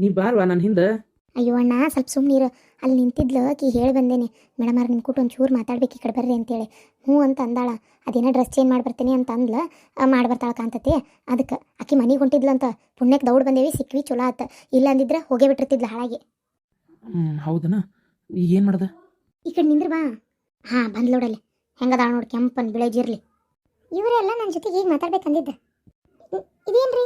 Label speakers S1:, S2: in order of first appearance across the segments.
S1: ನೀ ಬಾರ್ವಾ ನನ್ನ ಹಿಂದೆ?
S2: ಅಯ್ಯೋ ಅಣ್ಣ ಸ್ವಲ್ಪ ಸುಮ್ಮನಿರು ಅಲ್ಲಿ ನಿಂತಿದ್ಲು ಆಕಿ ಹೇಳಿ ಬಂದೇನೆ. ಮೇಡಮ್ ಅವ್ರು ನಿಮ್ಮ ಕೂಟ ಒಂಚೂರು ಮಾತಾಡ್ಬೇಕು ಈ ಕಡೆ ಬರ್ರಿ ಅಂತೇಳಿ. ಹ್ಞೂ ಅಂತ ಅಂದಾಳ. ಅದೇನೋ ಡ್ರೆಸ್ ಚೇಂಜ್ ಮಾಡಿ ಬರ್ತೀನಿ ಅಂತ ಅಂದ್ಲ. ಮಾಡಿ ಬರ್ತಾಳ ಕಾಂತತಿ ಅದಕ್ಕೆ ಆಕಿ ಮನೆಗೆ ಹೊಂಟಿದ್ಲಂತ. ಪುಣ್ಯಕ್ಕೆ ದೌಡ್ ಬಂದೇವಿ ಸಿಕ್ವಿ ಚಲೋ ಆತ. ಇಲ್ಲ ಅಂದಿದ್ರೆ ಹೋಗೇ ಬಿಟ್ಟಿರ್ತಿದ್ಲ ಹಾಳಾಗಿ.
S1: ಹೌದನ? ಈಗ ಏನು ಮಾಡ್ದೆ?
S2: ಈ ಕಡೆ ನಿಂದ್ರ ಬಾ. ಹಾಂ ಬಂದ್ ನೋಡಲ್ಲಿ. ಹೆಂಗದಾಳ ನೋಡಿ ಕೆಂಪನ್ ಬಿಳೆ ಜೀರ್ಲಿ ಇವರೆಲ್ಲ ನನ್ನ ಜೊತೆಗೆ ಈಗ ಮಾತಾಡ್ಬೇಕಂದಿದ್ದ. ಇದೇನ್ರಿ?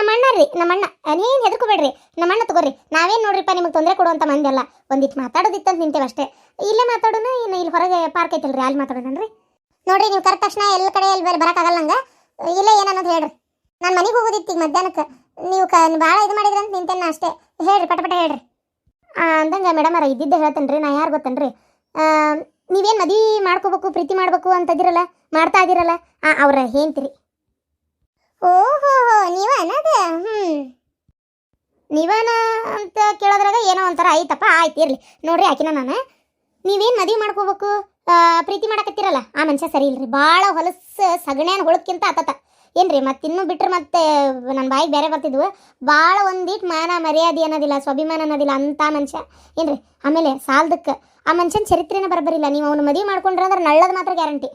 S2: ನಮ್ಮ ಅಣ್ಣ ರೀ ನಮ್ಮ ಅಣ್ಣ ನೀವೇನು ಹೆದರ್ಕೋಬೇಡ್ರಿ. ನಮ್ಮ ಅಣ್ಣ ತಗೋರಿ. ನಾವೇನು ನೋಡ್ರಿಪ್ಪ, ನಿಮಗೆ ತೊಂದರೆ ಕೊಡುವಂಥ ಮಂದಿ ಅಲ್ಲ. ಒಂದಿಟ್ಟು ಮಾತಾಡೋದಿತ್ತಂತ ನಿಂತೇವೆ ಅಷ್ಟೇ. ಇಲ್ಲೇ ಮಾತಾಡೋಣ ಇನ್ನು ಇಲ್ಲಿ ಹೊರಗೆ ಪಾರ್ಕ್ ಐತಲ್ರಿ, ಅಲ್ಲಿ ಮಾತಾಡೋಣನ್ರಿ. ನೋಡ್ರಿ, ನೀವು ಕರೆದ ತಕ್ಷಣ ಎಲ್ಲ ಕಡೆ ಎಲ್ಲಿ ಬೇರೆ ಬರೋಕ್ಕಾಗಲ್ಲ ನಂಗೆ. ಇಲ್ಲೇ ಏನನ್ನೋದು ಹೇಳ್ರಿ. ನಾನು ಮನೆಗೆ ಹೋಗೋದಿತ್ತು ಈಗ ಮಧ್ಯಾಹ್ನಕ್ಕೆ ನೀವು ಕ ಭಾಳ ಇದು ಮಾಡಿದ್ರಿ ಅಂತ ನಿಂತೇನೆ ಅಷ್ಟೇ. ಹೇಳ್ರಿ ಪಟಪಟ ಪಟ ಹೇಳ್ರಿ. ಅಂದಂಗ ಮೇಡಮ್ ಅವ್ರ ಇದ್ದಿದ್ದೆ ಹೇಳ್ತೇನೆ ರೀ ನಾ ಯಾರು ಗೊತ್ತೇನ್ರಿ? ನೀವೇನು ಮದುವೆ ಮಾಡ್ಕೋಬೇಕು, ಪ್ರೀತಿ ಮಾಡ್ಬೇಕು ಅಂತದಿರಲ್ಲ, ಮಾಡ್ತಾ ಇದ್ದೀರಲ್ಲ ಅವ್ರ ಹೇಳ್ತೀರಿ ಓಹೋ ನೀವ ಅನ್ನದ ಹ್ಞೂ ನೀವನ ಅಂತ ಕೇಳೋದ್ರಾಗ ಏನೋ ಒಂಥರ ಆಯ್ತಪ್ಪ, ಆಯ್ತು, ಇರ್ಲಿ. ನೋಡ್ರಿ ಆಕಿನ ನಾನು. ನೀವೇನು ಮದುವೆ ಮಾಡ್ಕೋಬೇಕು? ಪ್ರೀತಿ ಮಾಡಕತ್ತೀರಲ್ಲ? ಆ ಮನುಷ್ಯ ಸರಿ ಇಲ್ರಿ. ಭಾಳ ಹೊಲಸು ಸಗಣ್ಯಾನ ಹುಳಕ್ಕಿಂತ ಆತತ. ಏನ್ರಿ, ಮತ್ತೆ ಇನ್ನೂ ಬಿಟ್ರೆ ಮತ್ತೆ ನನ್ನ ಬಾಯಿಗೆ ಬೇರೆ ಬರ್ತಿದ್ವು. ಭಾಳ ಒಂದಿಟ್ಟು ಮಾನ, ಮರ್ಯಾದೆ ಅನ್ನೋದಿಲ್ಲ, ಸ್ವಾಭಿಮಾನ ಅನ್ನೋದಿಲ್ಲ ಅಂತ ಮನುಷ್ಯ. ಏನ್ರಿ, ಆಮೇಲೆ ಸಾಲದಕ್ಕೆ. ಆ ಮನುಷ್ಯನ ಚರಿತ್ರೆನೇ ಬರಬರಿಲ್ಲ. ನೀವು ಅವನು ಮದುವೆ ಮಾಡ್ಕೊಂಡ್ರೆ ಅಂದ್ರೆ ನಳ್ಳದ ಮಾತ್ರ ಗ್ಯಾರಂಟಿ.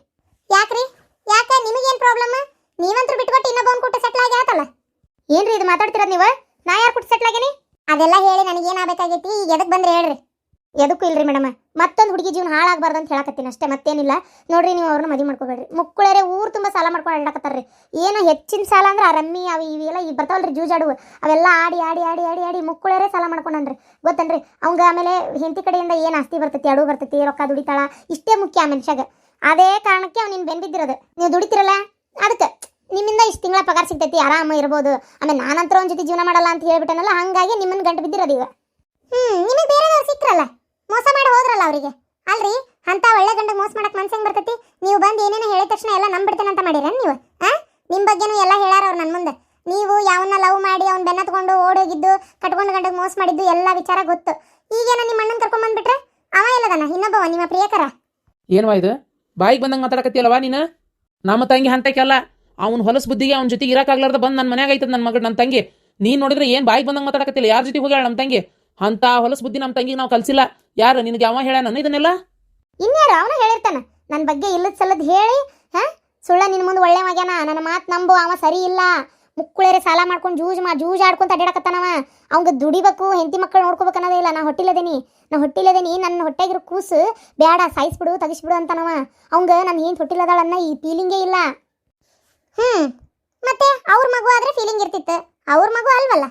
S2: ಯಾಕ್ರಿ? ಯಾಕ? ನಿಮಗೇನು ಪ್ರಾಬ್ಲಮ್ ನೀವಂತೂ ಬಿಟ್ಕೊಟ್ಟು ಇನ್ನೊಬ್ಬ ಕೊಟ್ಟು ಸೆಟ್ಲ್ ಆಗಿ ಆತಲ್ಲ? ಏನ್ರಿ ಇದು ಮಾತಾಡ್ತಿರೋದು ನೀವು? ನಾ ಯಾರು ಕೊಟ್ಟು ಸೆಟ್ಲ್ ಆಗೇನಿ? ಅದೆಲ್ಲ ಹೇಳಿ ನನಗೆ ಏನಾಗಬೇಕಾಗೈತಿ ಈಗ ಎದಕ್ಕೆ ಬಂದ್ರೆ ಹೇಳ್ರಿ. ಎದಕ್ಕೂ ಇಲ್ರಿ ಮೇಡಮ್. ಮತ್ತೊಂದು ಹುಡುಗಿ ಜೀವನ ಹಾಳಾಗಬಾರ್ದು ಅಂತ ಹೇಳಕತ್ತೀನಿ ಅಷ್ಟೇ, ಮತ್ತೇನಿಲ್ಲ. ನೋಡ್ರಿ ನೀವು ಅವ್ರನ್ನ ಮದುವೆ ಮಾಡ್ಕೋಬೇಡ್ರಿ. ಮುಕ್ಕಳರೆ ಊರು ತುಂಬ ಸಾಲ ಮಾಡ್ಕೊಂಡು ಆಡಕತ್ತಾರ್ರಿ ಏನು ಹೆಚ್ಚಿನ ಸಾಲ ಅಂದ್ರೆ ಆ ರಮ್ಮಿ, ಅವು ಇವೆಲ್ಲ ಈಗ ಬರ್ತಾವಲ್ರಿ ಜೂಜಾಡುವು ಅವೆಲ್ಲ ಆಡಿ ಆಡಿ ಆಡಿ ಆಡಿ ಆಡಿ ಮುಕ್ಕಳರೆ ಸಾಲ ಮಾಡ್ಕೊಂಡನ್ರಿ. ಗೊತ್ತನ್ರಿ? ಅವಂಗ ಆಮೇಲೆ ಹೆಂಡತಿ ಕಡೆಯಿಂದ ಏನು ಆಸ್ತಿ ಬರ್ತೈತಿ ಅಡು ಬರ್ತೈತಿ, ರೊಕ್ಕ ದುಡಿತಾಳ, ಇಷ್ಟೇ ಮುಖ್ಯ ಆ ಮನುಷ್ಯಾಗ. ಅದೇ ಕಾರಣಕ್ಕೆ ಅವ್ನು ನಿನ್ನ ಬೆಂದಿದ್ದಿರೋದು ನೀವು ದುಡಿತಿರಲ್ಲ? ಅದಕ್ಕೆ. ನಿಮ್ಮಿಂದ ಇಷ್ಟು ತಿಂಗಳ ಪಗಾರ ಸಿಗ್ತೈತಿ, ಆರಾಮ ಇರ್ಬೋದು. ಆಮೇಲೆ ನಾನಂತರ ಒಂದ್ ಜೊತೆ ಜೀವನ ಮಾಡಲ್ಲ ಅಂತ ಹೇಳ್ಬಿಟ್ಟನಲ್ಲ, ಹಂಗಾಗಿ ನಿಮ್ಮನ್ನ ಗಂಟು ಬಿದ್ದಿರೋದು ಹ್ಮ್, ನಿಮಗೆ ಬೇರೆದವ್ರು ಸಿಕ್ಕರಲ್ಲ ಮೋಸ ಮಾಡಿ ಹೋದ್ರಲ್ಲ ಅವರಿಗೆ. ಅಲ್ರಿ, ಅಂತ ಒಳ್ಳೆ ಗಂಡಗೆ ಮೋಸ ಮಾಡಕ್ ಮನ್ಸಂಗ್ ಬರ್ತೈತಿ? ನೀವು ಬಂದು ಏನೇನೋ ಹೇಳಿದ ತಕ್ಷಣ ಎಲ್ಲ ನಂಬಿಡ್ತೇನೆ ಅಂತ ಮಾಡಿರ ನೀವು? ಹಾಂ ನಿಮ್ಮ ಬಗ್ಗೆನೂ ಎಲ್ಲ ಹೇಳಾರ ಅವ್ರು ನನ್ನ ಮುಂದೆ. ನೀವು ಯಾವನ್ನ ಲವ್ ಮಾಡಿ ಅವ್ನ ಬೆನ್ನ ತಗೊಂಡು ಓಡೋಗಿದ್ದು, ಕಟ್ಕೊಂಡು ಗಂಡಗೆ ಮೋಸ ಮಾಡಿದ್ದು ಎಲ್ಲ ವಿಚಾರ ಗೊತ್ತು. ಈಗೇನ ನಿಮ್ಮ ಅಣ್ಣನ ಕರ್ಕೊಂಡ್ ಬಂದ್ಬಿಟ್ರೆ? ಅವ ಇಲ್ಲದನ ಇನ್ನೊಬ್ಬವ, ನಿಮ್ಮ ಪ್ರಿಯಕರ?
S1: ಏನವಾ ಇದು? ಬಾಯಿಗೆ ಬಂದಂಗೆ ಮಾತಾಡಕತ್ತಿಯಲ್ಲವಾ ನೀನು? ನಮ್ಮ ತಂಗಿ ಹಂತಕ್ಕೆಲ್ಲ ಅವ್ನ ಹೊಲಸು ಬುದ್ಧಿಗೆ ಅವ್ನ ಜೊತೆ ಇರಕ್ಕಾಗ್ಲಾರ್ದ ಬಂದು ನನ್ನ ಮನೆಯಾಗ ಐತದ ನನ್ನ ಮಗಳು ನನ್ನ ತಂಗಿ. ನೀನು ನೋಡಿದ್ರೆ ಏನು ಬಾಯಿಗೆ ಬಂದಂಗೆ ಮಾತಾಡಕತ್ತಿಲ್ಲ? ಯಾರ ಜೊತೆ ಹೋಗ್ಯಾಳ ನಮ್ಮ ತಂಗಿ? ಅಂತ ಹೊಲಸು ಬುದ್ಧಿ ನಮ್ಮ ತಂಗಿಗೆ ನಾವು ಕಲ್ಸಿಲ್ಲ. ಯಾರು ನಿನಗೆ ಅವ ನನ್ನ ಇದನ್ನೆಲ್ಲ
S2: ಇನ್ಯಾರು ಅವನು ಹೇಳಿರ್ತಾನೆ? ನನ್ನ ಬಗ್ಗೆ ಇಲ್ಲದ ಸಲದ ಹೇಳಿ, ಹಾ? ಸುಳ್ಳ ನಿನ್ನ ಮುಂದೆ ಒಳ್ಳೆ ಮಗ್ಯಾನ ನನ್ನ ಮಾತು ನಂಬು, ಅವ ಸರಿ ಇಲ್ಲ. ಮುಕ್ಕುಳೇರೆ ಸಾಲ ಮಾಡ್ಕೊಂಡು ಜೂಜ್ ಮಾ, ಜೂಜ್ ಆಡ್ಕೊಂತ ಅಡ್ಯಾಡಕತ್ತಾನವ ಅವಂಗ ದುಡಿಬೇಕು, ಹೆಂಡತಿ ಮಕ್ಕಳು ನೋಡ್ಕೋಬೇಕು ಅನ್ನೋದೇ ಇಲ್ಲ. ನಾ ಹೊಟ್ಟಿಲ್ಲದೇನಿ ನಾ ಹೊಟ್ಟಿಲ್ಲದೇನಿ ನನ್ನ ಹೊಟ್ಟೆಗಿರೋ ಕೂಸು ಬೇಡ ಸಾಯಿಸ್ಬಿಡು, ತಗಿಸ್ಬಿಡು ಅಂತಾನವ. ಅವಂಗ ನನ್ನ ಏನು ಹೊಟ್ಟಿಲ್ಲದಾಳನ್ನ ಈ ಫೀಲಿಂಗೇ ಇಲ್ಲ. ಹ್ಮ್. ಮತ್ತೆ ಅವ್ರ ಮಗು ಆದ್ರೆ ಫೀಲಿಂಗ್ ಇರ್ತಿತ್ತು. ಅವ್ರ ಮಗು ಅಲ್ವಲ್ಲ?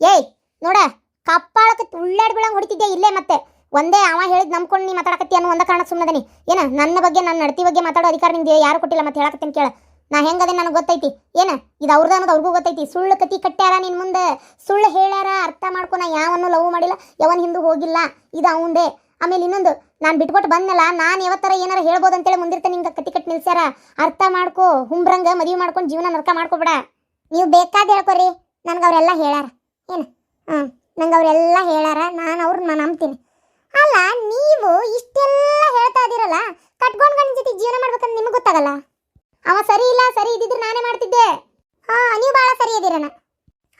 S2: ಏಯ್, ನೋಡ, ಕಪ್ಪಾಳಕ್ಕೆ ತುಳ್ಳಾಡ್ ಹೊಡಿತಿದ್ದೆ ಇಲ್ಲೇ ಮತ್ತೆ? ಒಂದೇ ಅವ ಹೇಳಿದ್ ನಂಬ್ಕೊಂಡು ನೀ ಮಾತಾಡಕತ್ತಿ ಅನ್ನೋ ಒಂದ ಕಾರಣಕ್ಕೆ ಸುಮ್ಮನದನಿ ಏನ, ನನ್ನ ಬಗ್ಗೆ, ನನ್ನ ನಡತಿ ಬಗ್ಗೆ ಮಾತಾಡೋ ಅಧಿಕಾರ ನಿಂಗೆ ಯಾರು ಕೊಟ್ಟಿಲ್ಲ ಮತ್ತೆ ಹೇಳಕತ್ತೀನಿ ಕೇಳ. ನಾ ಹೆಂಗದೆ ನನಗೆ ಗೊತ್ತೈತಿ. ಏನ, ಇದು ಅವ್ರದ ಅನ್ನೋದು ಅವ್ರಿಗೂ ಗೊತ್ತೈತಿ. ಸುಳ್ಳು ಕತಿ ಕಟ್ಟ್ಯಾರ ನಿನ್ ಮುಂದೆ? ಸುಳ್ಳು ಹೇಳ್ಯಾರ, ಅರ್ಥ ಮಾಡ್ಕೊ ನಾ ಯಾವನ್ನು ಲವ್ ಮಾಡಿಲ್ಲ. ಯಾವನ್ ಹಿಂದೂ ಹೋಗಿಲ್ಲ. ಇದು ಅವಂದೇ. ಆಮೇಲೆ ಇನ್ನೊಂದು, ನಾನು ಬಿಟ್ಕೊಟ್ಟು ಬಂದ್ನಲ್ಲ, ನಾನು ಯಾವತ್ತರ ಏನಾರ ಹೇಳ್ಬೋದು ಅಂತೇಳಿ ಮುಂದಿರ್ತೆ ನಿಂಗೆ ಕಟ್ಟಿ ಕಟ್ಟಿ ನಿಲ್ಸ್ಯಾರ. ಅರ್ಥ ಮಾಡ್ಕೋ ಹುಂಬ್ರಂಗ ಮದುವೆ ಮಾಡ್ಕೊಂಡು ಜೀವನ ನರ್ಕ ಮಾಡ್ಕೊಬೇಡ. ನೀವು ಬೇಕಾದ ಹೇಳ್ಕೊರಿ, ನನ್ಗೆ ಅವರೆಲ್ಲ ಹೇಳಾರ ಏನು? ಹಾಂ ನಂಗೆ ಅವರೆಲ್ಲ ಹೇಳಾರ ನಾನು ಅವ್ರನ್ನ ನಂಬ್ತೀನಿ. ಅಲ್ಲ, ನೀವು ಇಷ್ಟೆಲ್ಲ ಹೇಳ್ತಾ ಇದ್ದೀರಲ್ಲ ಕಟ್ಕೊಂಡು ಗಂಡ ಜೊತೆ ಜೀವನ ಮಾಡ್ಬೇಕಂತ ನಿಮಗೆ ಗೊತ್ತಾಗಲ್ಲ. ಅವ ಸರಿ ಇಲ್ಲ, ಸರಿ ಇದ್ದಿದ್ರೆ ನಾನೇ ಮಾಡ್ತಿದ್ದೆ. ಹಾಂ, ನೀವು ಭಾಳ ಸರಿ ಇದೀರನ.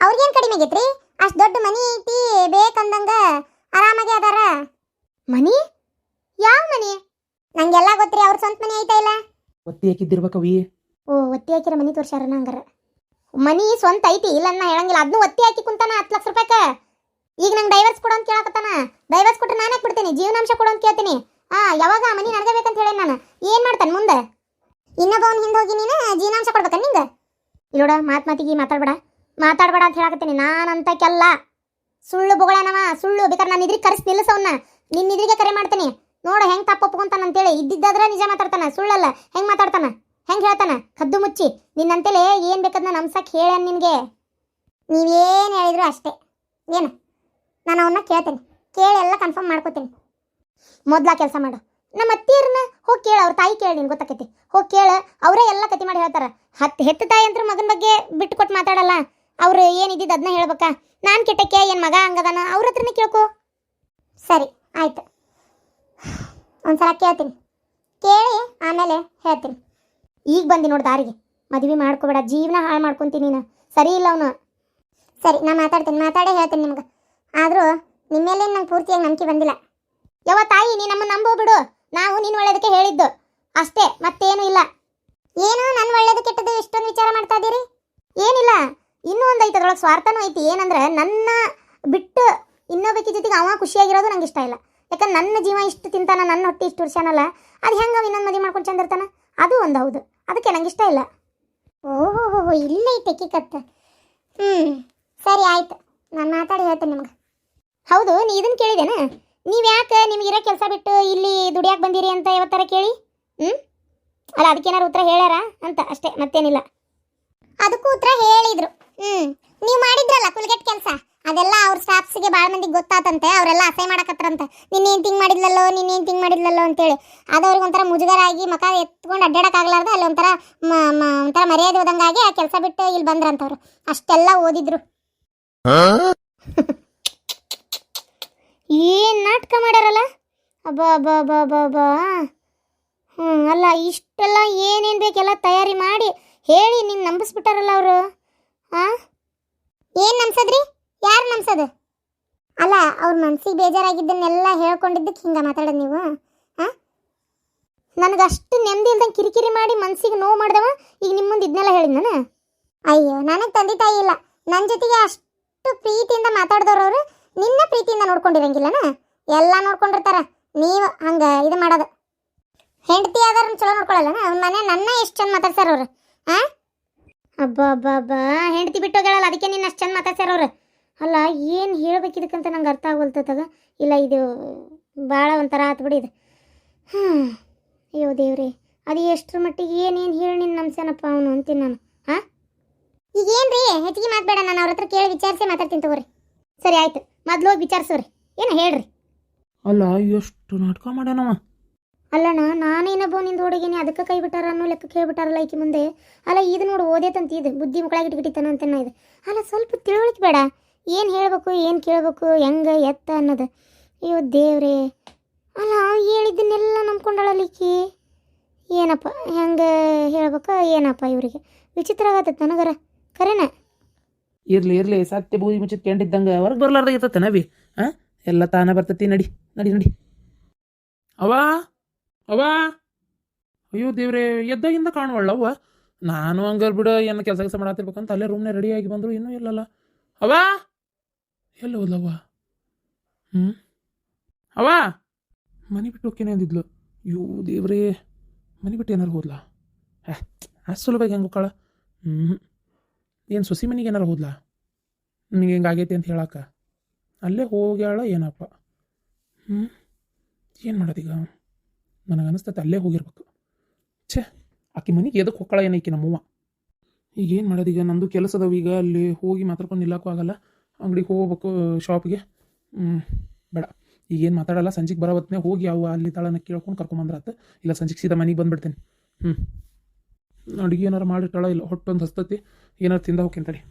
S2: ಅವ್ರಿಗೇನು ಕಡಿಮೆ ಆಗೈತ್ರಿ? ಅಷ್ಟು ದೊಡ್ಡ ಮನಿ ಐತಿ, ಬೇಕಂದಂಗೆ ಆರಾಮಾಗಿ ಅದಾರ. ಮನಿ ಯಾವ ಮನಿ ನಂಗೆಲ್ಲ ಗೊತ್ತ್ರಿ ಅವ್ರ ಸ್ವಂತ ಮನಿ ಐತಾ ಇಲ್ಲ?
S1: ಒತ್ತಿ ಹಾಕಿದ್ದಿರ್ಬೇಕವಿ
S2: ಓ ಒತ್ತಿ ಹಾಕಿರ ಮನಿ ತೋರ್ಸ್ಯಾರ ಹಂಗಾರ. ಮನಿ ಸ್ವಂತ ಐತಿ ಇಲ್ಲ ನಾ ಹೇಳಂಗಿಲ್ಲ. ಅದನ್ನು ಒತ್ತಿ ಹಾಕಿ ಕುಂತಾನ ಹತ್ತು ಲಕ್ಷ ರೂಪಾಯಿಕ ಈಗ ನಂಗೆ ಡೈವರ್ಸ್ ಕೊಡು ಅಂತ ಕೇಳಕತ್ತಾನ. ಡೈವರ್ಸ್ ಕೊಟ್ರೆ ನಾನೇ ಬಿಡ್ತೀನಿ? ಜೀವನಾಂಶ ಕೊಡು ಅಂತ ಕೇಳ್ತೀನಿ. ಹಾ ಯಾವಾಗ ಆ ಮನಿ ನನಗೆ ಬೇಕಂತ ಹೇಳಿ ನಾನು. ಏನು ಮಾಡ್ತಾನೆ ಮುಂದೆ? ಇನ್ನೊಬ್ಬವನ್ ಹಿಂದೆ ಹೋಗಿ ನೀನು ಜೀವನಾಂಶ ಕೊಡ್ಬೇಕ ನಿಂಗೆ? ಇಲ್ಲೋಡ ಮಾತು ಮಾತಿಗೆ ಮಾತಾಡ್ಬೇಡ. ಮಾತಾಡ್ಬೇಡ ಅಂತ ಹೇಳಕತ್ತೀನಿ ನಾನಂತಕ್ಕೆಲ್ಲ ಸುಳ್ಳು ಬೊಗಳನವ ಸುಳ್ಳು. ಬೇಕಾದ್ರೆ ನಾನು ಇದ್ರಿಗೆ ಕರೆಸಿ ನಿಲ್ಲಿಸವನ್ನ ನಿನ್ನ ಇದ್ರಿಗೆ ಕರೆ ಮಾಡ್ತೀನಿ. ನೋಡ ಹೆಂಗ್ ತಪ್ಪು ಒಪ್ಕೊಂತಾನ ಅಂತೇಳಿ. ಇದ್ದಿದ್ದಾದ್ರೆ ನಿಜ ಮಾತಾಡ್ತಾನ. ಸುಳ್ಳಲ್ಲ. ಹೆಂಗ್ ಮಾತಾಡ್ತಾನ? ಹೆಂಗ್ ಹೇಳ್ತಾನ? ಕದ್ದು ಮುಚ್ಚಿ. ನಿನ್ನಂತೇಳಿ ಏನ್ ಬೇಕದ್ನ ನಮ್ಸಕ್ಕೆ ಹೇಳ ನಿನ್ಗೆ. ನೀವೇನು ಹೇಳಿದ್ರು ಅಷ್ಟೇ. ಏನು? ನಾನು ಅವನ್ನ ಕೇಳ್ತೇನೆ. ಕೇಳಿ ಎಲ್ಲ ಕನ್ಫರ್ಮ್ ಮಾಡ್ಕೋತೀನಿ. ಮೊದ್ಲ ಕೆಲಸ ಮಾಡು. ನಮ್ಮ ಅತ್ತಿಯರನ್ನ ಹೋಗಿ ಕೇಳು. ಅವ್ರ ತಾಯಿ ಕೇಳಿ ನಿನ್ ಗೊತ್ತಾಕೈತಿ. ಹೋಗಿ ಕೇಳು. ಅವರೇ ಎಲ್ಲ ಕತಿ ಮಾಡಿ ಹೇಳ್ತಾರ. ಹತ್ತು ಹೆತ್ತು ತಾಯಿ ಅಂತ ಮಗನ ಬಗ್ಗೆ ಬಿಟ್ಟು ಕೊಟ್ಟು ಮಾತಾಡಲ್ಲ. ಅವ್ರು ಏನಿದ್ದಿದ್ದು ಅದನ್ನ ಹೇಳ್ಬೇಕಾ? ನಾನು ಕೆಟ್ಟಕ್ಕೆ ಏನು ಮಗ ಹಂಗದಾನ? ಅವ್ರ ಹತ್ರನೇ ಕೇಳ್ಕೊ. ಸರಿ. ಆಯ್ತು. ಒಂದ್ಸಲ ಕೇಳ್ತೀನಿ. ಕೇಳಿ, ಆಮೇಲೆ ಹೇಳ್ತೀನಿ. ಈಗ ಬಂದಿ ನೋಡಿ ದಾರಿಗೆ. ಮದುವೆ ಮಾಡ್ಕೋಬೇಡ, ಜೀವನ ಹಾಳು ಮಾಡ್ಕೊತೀನಿ ನೀನು. ಸರಿ ಇಲ್ಲ ಅವನು? ಸರಿ ನಾನು ಮಾತಾಡ್ತೀನಿ, ಮಾತಾಡೇ ಹೇಳ್ತೀನಿ ನಿಮ್ಗೆ. ಆದರೂ ನಿಮ್ಮ ಮೇಲೆ ನಂಗೆ ಪೂರ್ತಿಯಾಗಿ ನಂಬಿಕೆ ಬಂದಿಲ್ಲ. ಯವ್ವ ತಾಯಿ, ನೀ ನಮ್ಮನ್ನು ನಂಬೋ ಬಿಡು. ನಾವು ನೀನು ಒಳ್ಳೇದಕ್ಕೆ ಹೇಳಿದ್ದು. ಅಷ್ಟೇ, ಮತ್ತೇನು ಇಲ್ಲ. ಏನು ನನ್ನ ಒಳ್ಳೇದು ಕೆಟ್ಟದ್ದು ಇಷ್ಟೊಂದು ವಿಚಾರ ಮಾಡ್ತಾ ಇದ್ದೀರಿ ಏನಿಲ್ಲ. ಇನ್ನೂ ಒಂದು ಐತೆ ಅದ್ರೊಳಗೆ ಸ್ವಾರ್ಥನೂ ಐತಿ. ಏನಂದ್ರೆ ನನ್ನ ಬಿಟ್ಟು ಇನ್ನೊಬ್ಬಕಿ ಜೊತೆಗೆ ಅವ ಖುಷಿಯಾಗಿರೋದು ನಂಗೆ ಇಷ್ಟ ಇಲ್ಲ. ಯಾಕಂದ್ರೆ ನನ್ನ ಜೀವ ಇಷ್ಟು ತಿಂತಾನ, ನನ್ನ ಹೊಟ್ಟೆ ಇಷ್ಟು ಉರ್ಸ್ಯಾನಲ್ಲ, ಅದು ಹೆಂಗೆ ಇನ್ನೊಂದು ಮದುವೆ ಮಾಡ್ಕೊಂಡು ಚಂದಿರ್ತಾನ ಅದು ಒಂದು ಹೌದು. ಅದಕ್ಕೆ ನಂಗೆ ಇಷ್ಟ ಇಲ್ಲ. ಓಹೋ ಇಲ್ಲೇ ಐತೆ ಕತ್ತ. ಹ್ಞೂ ಸರಿ ಆಯ್ತು. ನಾನು ಮಾತಾಡಿ ಹೇಳ್ತೇನೆ ನಿಮ್ಗೆ. ಹೌದು, ನೀ ಇದನ್ನು ಕೇಳಿದೇನ? ನೀವು ಯಾಕೆ ಇರೋ ಕೆಲಸ ಬಿಟ್ಟು ಇಲ್ಲಿ ದುಡಿಯಾಕೆ ಬಂದಿರಿ ಅಂತ ಯಾವತ್ತಾರ ಕೇಳಿ? ಹ್ಞೂ ಅಲ್ಲ ಅದಕ್ಕೇನಾರು ಉತ್ತರ ಹೇಳ್ಯಾರ ಅಂತ, ಅಷ್ಟೇ, ಮತ್ತೇನಿಲ್ಲ. ಅದಕ್ಕೂ ಉತ್ತರ ಹೇಳಿದ್ರು. ಹ್ಮ್, ನೀವು ಮಾಡಿದ್ರಲ್ಲ ಕುಲ್ಗೆಟ್ ಕೆಲಸ? ಅದೆಲ್ಲ ಅವ್ರ ಸ್ಟಾಫ್ಸ್ಗೆ ಭಾಳ ಮಂದಿಗೆ ಗೊತ್ತಾತಂತೆ, ಅವರೆಲ್ಲ ಅಸಹ್ಯ ಮಾಡಕತ್ತಾರಂತೆ. ನಿನ್ನೇನು ತಿಂಗ್ ಮಾಡಿದ್ಲಲ್ಲೋ ನಿನ್ನೇನು ತಿಂಗ್ ಮಾಡಿದ್ಲಲ್ಲೋ ಅಂತೇಳಿ. ಅದು ಅವ್ರಿಗೆ ಒಂಥರ ಮುಜುಗರ ಆಗಿ ಮಕ ಎತ್ಕೊಂಡು ಅಡ್ಡಾಡಕ್ಕಾಗ್ಲಾರ್ದ ಅಲ್ಲಿ ಒಂಥರ ಒಂಥರ ಮರ್ಯಾದೆ ಹೋದಂಗಾಗಿ ಆ ಕೆಲಸ ಬಿಟ್ಟು ಇಲ್ಲಿ ಬಂದ್ರಂತವ್ರು. ಅಷ್ಟೆಲ್ಲ ಓದಿದ್ರು. ಏನ್ ನಾಟಕ ಮಾಡ್ಯಾರಲ್ಲ? ಅಬ್ಬಾ ಅಬ್ಬಾ ಅಬ್ಬಾ ಅಬ್ಬಾ ಹ್ಞೂ ಅಲ್ಲ ಇಷ್ಟೆಲ್ಲ ಏನೇನು ಬೇಕೆಲ್ಲ ತಯಾರಿ ಮಾಡಿ ಹೇಳಿ ನಿನ್ನ ನಂಬಿಸ್ಬಿಟ್ಟಾರಲ್ಲ ಅವರು? ಹಾಂ ಏನು ನಂಬ್ಸದ್ರಿ? ಯಾರು ನಂಬ್ಸೋದು ಅಲ್ಲ, ಅವ್ರ ಮನ್ಸಿಗೆ ಬೇಜಾರಾಗಿದ್ದನ್ನೆಲ್ಲ ಹೇಳ್ಕೊಂಡಿದ್ದಕ್ಕೆ ಹಿಂಗೆ ಮಾತಾಡೋದು ನೀವು, ಹಾಂ? ನನಗಷ್ಟು ನೆಮ್ಮದಿ ಇಲ್ದಂಗೆ ಕಿರಿಕಿರಿ ಮಾಡಿ ಮನ್ಸಿಗೆ ನೋವು ಮಾಡ್ದವ, ಈಗ ನಿಮ್ಮ ಮುಂದೆ ಇದನ್ನೆಲ್ಲ ನಾನು. ಅಯ್ಯೋ, ನನಗೆ ತಂದೆ ತಾಯಿ ಇಲ್ಲ. ನನ್ನ ಜೊತೆಗೆ ಅಷ್ಟು ಪ್ರೀತಿಯಿಂದ ಮಾತಾಡ್ದವ್ರವ್ರು ನಿನ್ನ ಪ್ರೀತಿಯಿಂದ ನೋಡ್ಕೊಂಡಿರಂಗಿಲ್ಲನ ಎಲ್ಲ ನೋಡ್ಕೊಂಡಿರ್ತಾರ. ನೀವು ಹಂಗೆ ಇದು ಮಾಡೋದು. ಹೆಂಡತಿ ಆದಾರನ್ನ ಚಲೋ ನೋಡ್ಕೊಳ್ಳಲ್ಲ ಅವ್ನ ಮನೆ ನನ್ನ ಎಷ್ಟು ಚಂದ ಮಾತಾಡ್ಸಾರ ಅವ್ರು, ಹಾಂ? ಅಬ್ಬಾ ಅಬ್ಬಾ ಅಬ್ಬಾ ಹೆಂಡತಿ ಬಿಟ್ಟು ಹೋಗ್ಯಾಳಲ್ಲ, ಅದಕ್ಕೆ ನಿನ್ನ ಅಷ್ಟು ಚಂದ ಮಾತಾಡ್ಸಾರ ಅವ್ರು. ಅಲ್ಲ ಏನು ಹೇಳ್ಬೇಕಿದಕ್ಕಂತ ನಂಗೆ ಅರ್ಥ ಆಗೋಲ್ತದಾಗ ಇಲ್ಲ ಇದು ಭಾಳ ಒಂಥರ ಆತು ಬಿಡಿ ಇದು. ಹ್ಞೂ ಅಯ್ಯೋ ದೇವ್ರಿ ಅದು ಎಷ್ಟರ ಮಟ್ಟಿಗೆ ಏನೇನು ಹೇಳಿ ನಿನ್ನ ನಮ್ಸೇನಪ್ಪ ಅವನು ಅಂತೀನಿ ನಾನು. ಹಾಂ? ಈಗ ಏನ್ರಿ ಹೆಚ್ಚಿಗೆ ಮಾತಾಡ ನಾನು ಅವ್ರ ಹತ್ರ ಕೇಳಿ ವಿಚಾರಿಸಿ ಮಾತಾಡ್ತೀನಿ ತಗೋರಿ. ಸರಿ ಆಯ್ತು. ಮೊದ್ಲು ಹೋಗಿ ವಿಚಾರಿಸೋರಿ. ಏನು ಹೇಳ್ರಿ?
S1: ಅಲ್ಲ ಎಷ್ಟು ನಾಟಕ ಮಾಡ್ಯಾನವ
S2: ಅಲ್ಲಣ್ಣ ನಾನೇನಬ್ಬ ನಿಂದ ಹುಡುಗಿನಿ ಅದಕ್ಕೆ ಕೈ ಬಿಟ್ಟಾರ ಅನ್ನೋ ಲೆಕ್ಕಕ್ಕೆ ಹೇಳ್ಬಿಟ್ಟಾರಲ್ಲ ಈಕಿ ಮುಂದೆ. ಅಲ್ಲ ಇದು ನೋಡು ಓದೇತಂತ ಇದು. ಬುದ್ಧಿ ಮುಕ್ಕಳಾಗಿ ಅಂತ ಇದು. ಅಲ್ಲ ಸ್ವಲ್ಪ ತಿಳುವಳಿಕೆ ಬೇಡ. ಏನು ಹೇಳಬೇಕು, ಏನು ಕೇಳಬೇಕು, ಹೆಂಗೆ ಎತ್ತ ಅನ್ನೋದು. ಅಯ್ಯೋ ದೇವ್ರೇ. ಅಲ್ಲ ಹೇಳಿದ್ದನ್ನೆಲ್ಲ ನಂಬ್ಕೊಂಡಳಲಿಕ್ಕಿ ಏನಪ್ಪ, ಹೆಂಗೆ ಹೇಳ್ಬೇಕು, ಏನಪ್ಪ ಇವರಿಗೆ. ವಿಚಿತ್ರ ಆಗತ್ತೈತೆ ನನಗರ. ಕರೆನ
S1: ಇರ್ಲಿ ಇರ್ಲಿ, ಸತ್ಯ ಭೂಮಿ ಮುಚ್ಚಿತ್ ಕೆಂಡಿದ್ದಂಗೆ ಹೊರಗೆ ಬರ್ಲಾರ್ದ ಇರ್ತತೆ ನವಿ. ಹಾಂ ಎಲ್ಲ ತಾನ ಬರ್ತತಿ, ನಡಿ ನಡಿ ನಡಿ. ಅವಾ ಅವಾ ಅಯ್ಯೋ ದೇವ್ರೇ, ಎದ್ದಾಗಿಂದ ಕಾಣುವಳ್ಳವ್ವ ನಾನು ಹಂಗಾರ್ ಬಿಡ, ಏನು ಕೆಲಸ ಕೆಲಸ ಮಾಡತ್ತಿರ್ಬೇಕಂತ ಅಲ್ಲೇ ರೂಮ್ನೇ ರೆಡಿಯಾಗಿ ಬಂದರು, ಇನ್ನೂ ಇಲ್ಲಲ್ಲ. ಅವಾ ಎಲ್ಲ ಹೋದ್ಲವ್ವ? ಹ್ಞೂ ಅವ ಮನೆ ಬಿಟ್ಟು ಹೋಗ್ತೇನೆ ಅಂದಿದ್ಲು. ಯೋ ದೇವ್ರೇ! ಮನೆ ಬಿಟ್ಟು ಏನಾರು ಹೋದ್ಲಾ? ಹೇ, ಅಷ್ಟು ಸುಲಭವಾಗಿ ಹೆಂಗೆ ಹೋಗ್ಕಳ ಹ್ಞೂ ಏನು ಸೊಸಿ ಮನೆಗೆ ಏನಾರು ಹೋದ್ಲಾ? ನಿನಗೆ ಹೆಂಗೆ ಆಗೈತಿ ಅಂತ ಹೇಳಕ್ಕ ಅಲ್ಲೇ ಹೋಗ್ಯಾಳ ಏನಪ್ಪ? ಹ್ಞೂ ಏನು ಮಾಡೋದೀಗ? ನನಗೆ ಅನಿಸ್ತೈತೆ ಅಲ್ಲೇ ಹೋಗಿರ್ಬೇಕು. ಛೇ, ಆಕೆ ಮನೆಗೆ ಎದಕ್ಕೆ ಹೋಗ್ಕಳ ಏನೈಕಿ ನಮ್ಮವ್ವ. ಈಗ ಏನು ಮಾಡೋದೀಗ? ನಂದು ಕೆಲಸ ಅದಾವ ಈಗ. ಅಲ್ಲಿ ಹೋಗಿ ಮಾತಾಡ್ಕೊಂಡು ನಿಲ್ಲಕ್ಕೂ ಆಗಲ್ಲ. ಅಂಗಡಿಗೆ ಹೋಗ್ಬೇಕು ಶಾಪ್ಗೆ ಬೇಡ. ಈಗೇನು ಮಾತಾಡಲ್ಲ, ಸಂಜೆಗೆ ಬರೋ ಹೊತ್ತನೇ ಹೋಗಿ ಯಾವ ಅಲ್ಲಿ ತಾಳನ ಕೇಳ್ಕೊಂಡು ಕರ್ಕೊಂಬಂದ್ರಾತ ಇಲ್ಲ ಸಂಜೆಗೆ ಸೀದಾ ಮನೆಗೆ ಬಂದ್ಬಿಡ್ತೇನೆ. ಹ್ಞೂ ಅಡುಗೆ ಏನಾರು ಮಾಡಿರ್ತಾಳ ಇಲ್ಲ, ಹೊಟ್ಟೊಂದು ಹಸ್ತತಿ, ಏನಾರು ತಿಂದ ಹೋಗ್ತೀನಿ ತಡಿ.